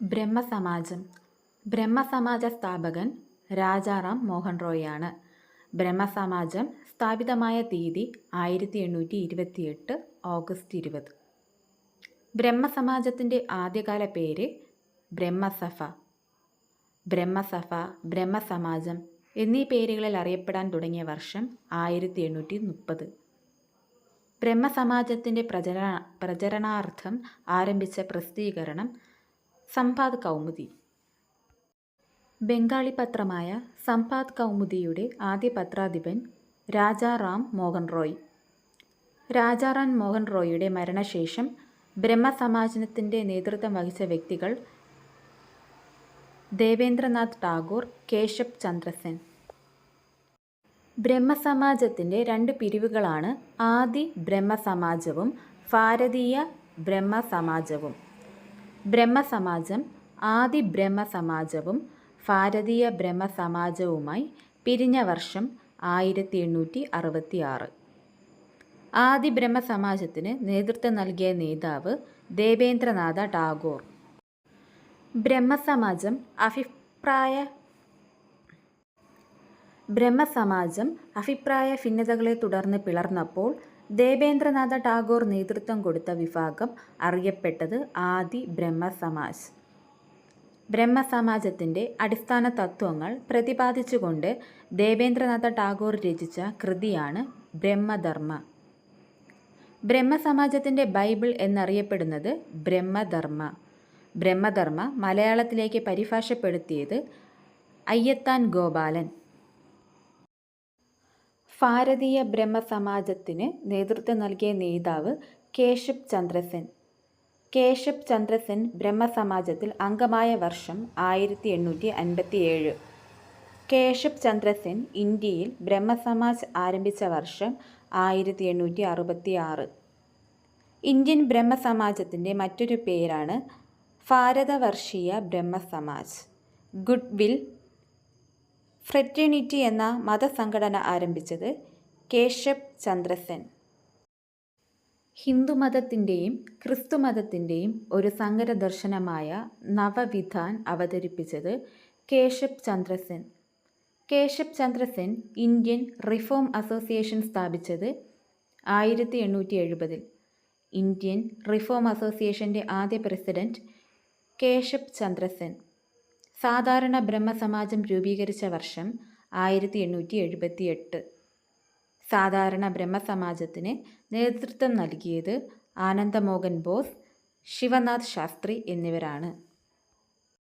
ബ്രഹ്മസമാജം. ബ്രഹ്മസമാജ സ്ഥാപകൻ രാജാറാം മോഹൻ റോയാണ് ബ്രഹ്മസമാജം സ്ഥാപിതമായ തീയതി ആയിരത്തി എണ്ണൂറ്റി ഇരുപത്തിയെട്ട് ഓഗസ്റ്റ് ഇരുപത്. ബ്രഹ്മസമാജത്തിന്റെ ആദ്യകാല പേര് ബ്രഹ്മസഫ ബ്രഹ്മസഫ ബ്രഹ്മസമാജം എന്നീ പേരുകളിൽ അറിയപ്പെടാൻ തുടങ്ങിയ വർഷം ആയിരത്തി എണ്ണൂറ്റി മുപ്പത് ബ്രഹ്മസമാജത്തിന്റെ പ്രചരണ പ്രചരണാർത്ഥം ആരംഭിച്ച പ്രസിദ്ധീകരണം സമ്പാദ് കൗമുദി. ബംഗാളി പത്രമായ സമ്പാദ് കൗമുദിയുടെ ആദ്യ പത്രാധിപൻ രാജാറാം മോഹൻ റോയ്. രാജാറാം മോഹൻ റോയിയുടെ മരണശേഷം ബ്രഹ്മസമാജനത്തിന്റെ നേതൃത്വം വഹിച്ച വ്യക്തികൾ ദേവേന്ദ്രനാഥ് ടാഗോർ കേശബ് ചന്ദ്രസെൻ. ബ്രഹ്മസമാജത്തിന്റെ രണ്ട് പിരിവുകളാണ് ആദി ബ്രഹ്മസമാജവും ഭാരതീയ ബ്രഹ്മസമാജവും. ബ്രഹ്മസമാജം ആദി ബ്രഹ്മസമാജവും ഭാരതീയ ബ്രഹ്മസമാജവുമായി പിരിഞ്ഞ വർഷം ആയിരത്തി എണ്ണൂറ്റി അറുപത്തി ആറ് ആദി ബ്രഹ്മസമാജത്തിന് നേതൃത്വം നൽകിയ നേതാവ് ദേവേന്ദ്രനാഥ ടാഗോർ. ബ്രഹ്മസമാജം അഭിപ്രായ ബ്രഹ്മസമാജം അഭിപ്രായ ഭിന്നതകളെ തുടർന്ന് പിളർന്നപ്പോൾ ദേവേന്ദ്രനാഥ ടാഗോർ നേതൃത്വം കൊടുത്ത വിഭാഗം അറിയപ്പെട്ടത് ആദി ബ്രഹ്മസമാജ്. ബ്രഹ്മസമാജത്തിന്റെ അടിസ്ഥാന തത്വങ്ങൾ പ്രതിപാദിച്ചുകൊണ്ട് ദേവേന്ദ്രനാഥ ടാഗോർ രചിച്ച കൃതിയാണ് ബ്രഹ്മധർമ്മ. ബ്രഹ്മസമാജത്തിന്റെ ബൈബിൾ എന്നറിയപ്പെടുന്നത് ബ്രഹ്മധർമ്മ. ബ്രഹ്മധർമ്മ മലയാളത്തിലേക്ക് പരിഭാഷപ്പെടുത്തിയത് അയ്യത്താൻ ഗോപാലൻ. ഭാരതീയ ബ്രഹ്മസമാജത്തിന് നേതൃത്വം നൽകിയ നേതാവ് കേശബ് ചന്ദ്രസെൻ. കേശബ് ചന്ദ്രസെൻ ബ്രഹ്മസമാജത്തിൽ അംഗമായ വർഷം ആയിരത്തി എണ്ണൂറ്റി അൻപത്തി ഏഴ് കേശബ് ചന്ദ്രസെൻ ഇന്ത്യയിൽ ബ്രഹ്മസമാജ് ആരംഭിച്ച വർഷം ആയിരത്തി എണ്ണൂറ്റി അറുപത്തി ആറ് ഇന്ത്യൻ ബ്രഹ്മസമാജത്തിന്റെ മറ്റൊരു പേരാണ് Bharatvarshiya Brahmo Samaj. Good Will Fraternity എന്ന മതസംഘടന ആരംഭിച്ചത് കേശബ് ചന്ദ്രസെൻ. ഹിന്ദുമതത്തിന്റെയും ക്രിസ്തുമതത്തിന്റെയും ഒരു സങ്കര ദർശനമായ നവവിധാൻ അവതരിപ്പിച്ചത് Keshab Chandrasen. Keshab Chandrasen Indian reform association സ്ഥാപിച്ചത് ആയിരത്തി എണ്ണൂറ്റി എഴുപതിൽ ഇന്ത്യൻ റിഫോം അസോസിയേഷന്റെ ആദ്യ പ്രസിഡന്റ് കേശബ് ചന്ദ്രസെൻ. സാധാരണ ബ്രഹ്മസമാജം രൂപീകരിച്ച വർഷം ആയിരത്തി എണ്ണൂറ്റി എഴുപത്തി എട്ട് സാധാരണ ബ്രഹ്മസമാജത്തിന് നേതൃത്വം നൽകിയത് ആനന്ദമോഹൻ ബോസ് ശിവനാഥ് ശാസ്ത്രി എന്നിവരാണ്.